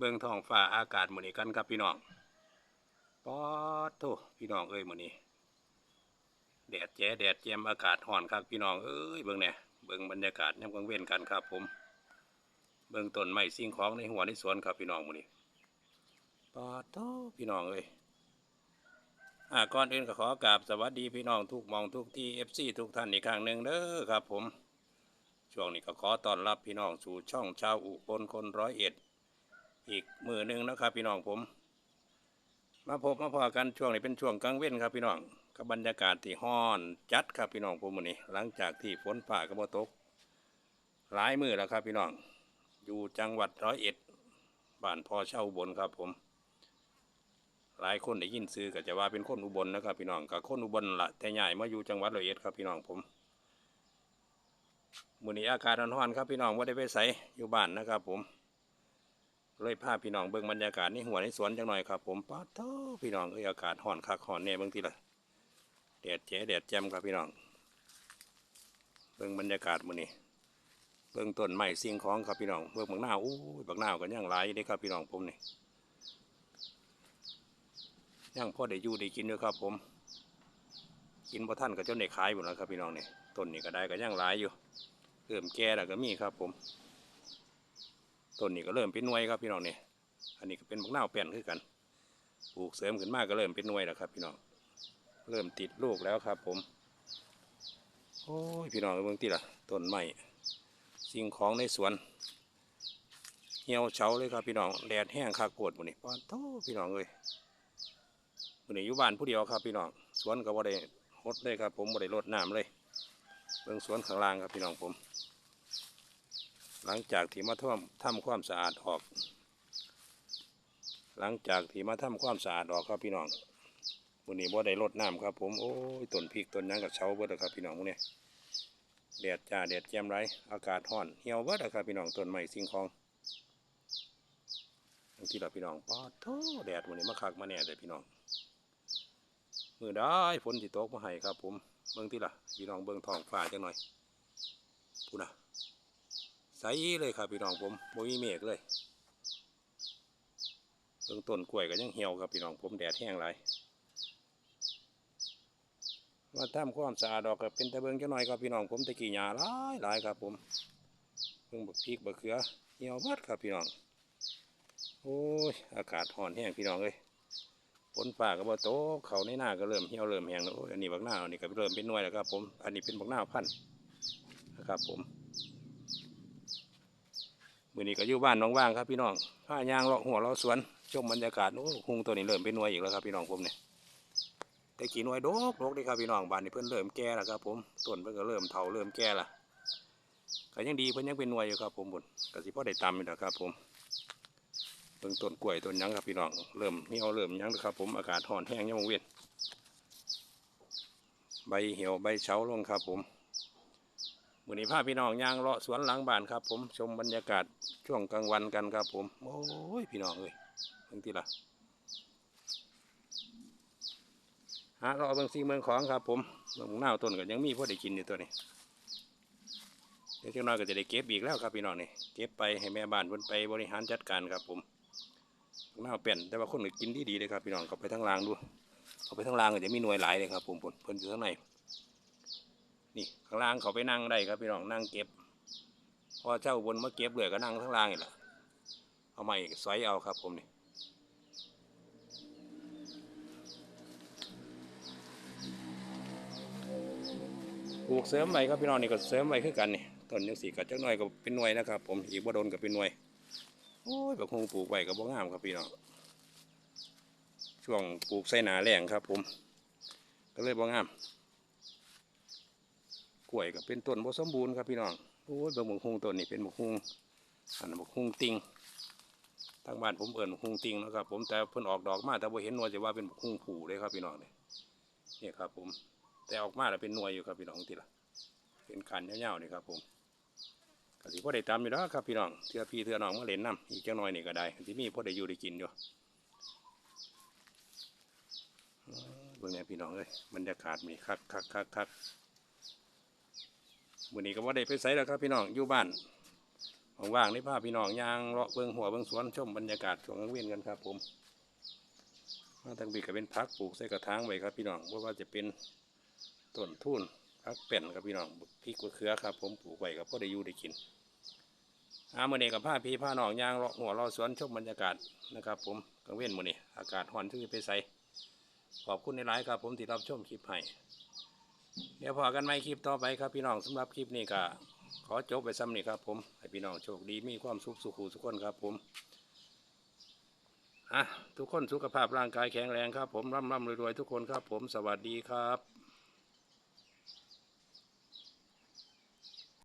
เบิ่งท้องฟ้าอากาศมื้อนี้กันครับพี่น้องปอดโถพี่น้องเอ้ยมื้อนี้แดดแจ๋แดดแจ่มอากาศร้อนครับพี่น้องเอ้ยเบิ่งแหน่เบิ่งบรรยากาศยามกลางเว้นกันครับ ผม เบิ่งต้นไม้สิ่งของในหัวในสวนครับพี่น้องมื้อนี้ปอดโถพี่น้องเอ้ยอ่าก่อนอื่นก็ขอกราบสวัสดีพี่น้องทุกมองทุกที่ FC ทุกท่านอีกครั้งหนึ่งเด้อครับ ผม ช่วงนี้ก็ขอต้อนรับพี่น้องสู่ช่องชาวอุบลคนร้อยเอ็ด อีกมือหนึ่งนะครับพี่น้องผม มาพบมาพอกันช่วงนี้เป็นช่วงกลางเว้นครับพี่น้องกับบรรยากาศที่ห้อนจัดครับพี่น้องผมวันนี้ หลังจากที่ฝนฝ่ากระบตก หลายมือแล้วครับพี่น้อง อยู่จังหวัดร้อยเอ็ดบ้านพอเช่าบลครับผม หลายคนได้ยินซื้อก็จะว่าเป็นคนอุบลนะครับพี่น้องกับคนอุบลละแต่ใหญ่มาอยู่จังหวัดร้อยเอ็ดครับพี่น้องผมมื้อนี้อากาศร้อนๆครับพี่น้องว่าได้ไปใส่อยู่บ้านนะครับผม เลยพาพี่น้องเบิ่งบรรยากาศในหัวในสวนจังหน่อยครับผมป้าดโตพี่น้องเอ้ยอากาศร้อนคักร้อนแน่เบางทีละแดดแจ๋แดดแจ่มครับพี่น้อง เบิ่งบรรยากาศมื้อนี้เบิ่งต้นไม้สิ่งของครับพี่น้องเบิ่งบักหน้าอู้บักหน้ากันยังหลายอยู่เด้ครับพี่น้องผมนี่ยังพ่อได้อยู่ได้กินอยู่ครับ ผม กินบ่ท่านก็จนได้ขายหมดแล้วครับพี่น้องนี่ต้นนี้ก็ได้ก็ยังหลายอยู่เริ่มแก่แล้วก็มีครับผม ต้นนี้ก็เริ่มเป็นหน่วยครับพี่น้องนี่อันนี้ก็เป็นมะนาวแป้นคือกันปลูกเสริมขึ้นมากก็เริ่มเป็นหน่วยแล้วครับ พี่น้องเริ่มติดลูกแล้วครับ ผม โอ้ยพี่น้องเบิ่งที่ละต้นไม้สิ่งของในสวนเหี่ยวเฉาเลยครับพี่น้องแดดแห้งคักโกดหมดนี่ป้อนโตพี่น้องเอ้ยวันนี้อยู่บ้านผู้เดียวครับ พี่น้องสวนก็บ่ได้หดเลยครับ ผมบ่ได้รดน้ำเลยเบื้องสวนข้างล่างครับพี่น้องผม หลังจากที่มาท่วมทำความสะอาดออก หลังจากที่มาทำความสะอาดออกครับพี่น้องวันนี้บ่ได้รดน้ำครับผมโอ้ยต้นพริกต้นหยังกับเช้าเบิดแล้วครับพี่น้องพวกนี้แดดจ้าแดดแจ่มไรอากาศร้อนเหี่ยวเบิดแล้วครับพี่น้องต้นไม้สิ่งของบางทีเราพี่น้องปอดโธ่แดดวันนี้มาคักมาแน่เลยพี่น้องมือได้ฝนที่ตกมาให้ครับผมเบิ่งที่ละพี่น้องเบิ่งทองฟ้าจังหน่อยพูดนะ ใสเลยครับพี่น้องผมบ่มีเมฆเลยเบิ่งต้นกล้วยก็ยังเหี่ยวครับพี่น้องผมแดดแห้งหลายมาทำความสะอาดดอกก็เป็นตะเบิงจังหน่อยครับพี่น้องผมตะกี้หญ้าหลายหลายครับผมเบิ่งบักพริกบักเขือเหี่ยวเบิดครับพี่น้องโอ้ยอากาศร้อนแห้งพี่น้องเอ้ยฝนฟ้าก็บ่ตเขาในหน้าก็เริ่มเหี่ยวเริ่มแห้งแล้วอันนี้บักหน้าอันนี้ก็เริ่มเป็นหน่วยแล้วครับผมอันนี้เป็นบักหน้าพันธุ์นะครับผม มือนี้ก็อยู่บ้านน้องว่างครับพี่น้องผ้ายางเลาะหัวเลาะสวนชมบรรยากาศโอ้หุงตัวนี้เริ่มเป็นหน่วยอีกแล้วครับพี่น้องผมเนี่ยแต่กี่หน่วยโดกดกเลยครับพี่น้องบ้านนี้เพิ่นเริ่มแก่แล้วครับผมต้นเพิ่นก็เริ่มเถาเริ่มแก่ละก็ยังดีเพิ่นยังเป็นหน่วยอยู่ครับผมบุญก็สิพอได้ตำอยู่นะครับผมเบิ่งต้นกล้วยต้นยังครับพี่น้องเริ่มเหี่ยวเริ่มยังแล้วครับ ผมอากาศร้อนแห้งยังเวียนใบเหี่ยวใบเฉาลงครับผม มื้อนี้พาพี่น้องย่างเลาะสวนหลังบ้านครับ ผมชมบรรยากาศช่วงกลางวันกันครับ ผมโอ้ยพี่น้องเอ้ยเบิ่งทีละหาเราะเบิ่งสิ่งเมืองของครับ ผมเบิ่งหน้าวต้นก็ยังมีพอได้กินอยู่ตัวนี้เดี๋ยวเจ้าน้อยก็จะได้เก็บอีกแล้วครับพี่น้องนี่เก็บไปให้แม่บ้านเพิ่นไปบริหารจัดการครับ ผมหน้าเป็นแต่ว่าคนก็กินดีดีๆเลยครับพี่น้องเขาไปทั้งรางดูเขาไปทั้งรางก็จะมีหน่วยหลายเลยครับ ผมเพิ่นเพิ่นอยู่ข้างใน นี่ข้างล่างเขาไปนั่งได้ครับพี่น้องนั่งเก็บ พอเจ้าบนมาเก็บเลยก็นั่งทั้งล่างนี่แหละเอาไม้สอยเอาครับผมนี่ปลูกเสริมไว้ครับพี่น้องนี่ก็เสริมไว้คือกันนี่ต้นยังสีกับจักหน่อยก็เป็นหน่วยนะครับผมอีกบ่โดนก็เป็นหน่วยโอ้ยแบบคงปลูกไว้กับบ่งามครับพี่น้องช่วงปลูกใส่หนาแรงครับผม ก็เลยบ่งาม กล้วยก็เป็นต้นบสมบูรณ์ครับพี่น้องโอ้ยบางบกฮุงต้นนี้เป็นบกฮุงอันบกฮุงติงทางบ้านผมเอิ้นบกฮุงติงนะครับ ผมแต่เพิ่นออกดอกมาแต่บ่เห็นหน่วยจะว่าเป็นบกฮุงผูเลยครับพี่น้องเนี่ยนี่ครับ ผม แต่ออกมาแล้วเป็นหน่วยอยู่ครับพี่น้องทีละเป็นขันยาวๆนี่ครับ ผมก็สิพ่อได้ตามอยู่แล้วครับพี่น้องเทื่อพี่เทื่อน้องมาเล่นน้ำอีกจังน้อยนี่ก็ได้ที่มีพ่อได้อยู่ได้กินอยู่เออเบิ่งนี่พี่น้องเอ้ยบรรยากาศมีคักคักคักคัก มื้อนี้ก็บ่ได้ไปไสแล้วครับพี่น้องอยู่บ้านว่างๆนี่พาพี่น้องยางเลาะเบิงหัวเบิงสวนชมบรรยากาศช่วงกลางเวียนกันครับ ผมมาทางบีก็เป็นพักปลูกใส่กระถางไว้ครับพี่น้องเพราว่าจะเป็นต้นทุนพักเป็นครับพี่น้องพริกมะเขือครับ ผมปลูกไว้ครับก็ได้อยู่ได้กินอาเมื่อนี้กับผ้าพี่ผ้าน้องยางเลาะหัวเลาะสวนชมบรรยากาศนะครับ ผมกลางเวียนมื้อนี้อากาศร้อนที่ไปใส่ขอบคุณในหลายๆครับ ผมที่รับชมคลิปให้ เดี๋ยวพอกันไหมคลิปต่อไปครับพี่น้องสำหรับคลิปนี้ก็ขอจบไปซ้ำนี่ครับผมให้พี่น้องโชคดีมีความสุขสุขทุกคนครับผมอะทุกคนสุขภาพร่างกายแข็งแรงครับผมร่ำร่ำรวยๆทุกคนครับผมสวัสดีครับ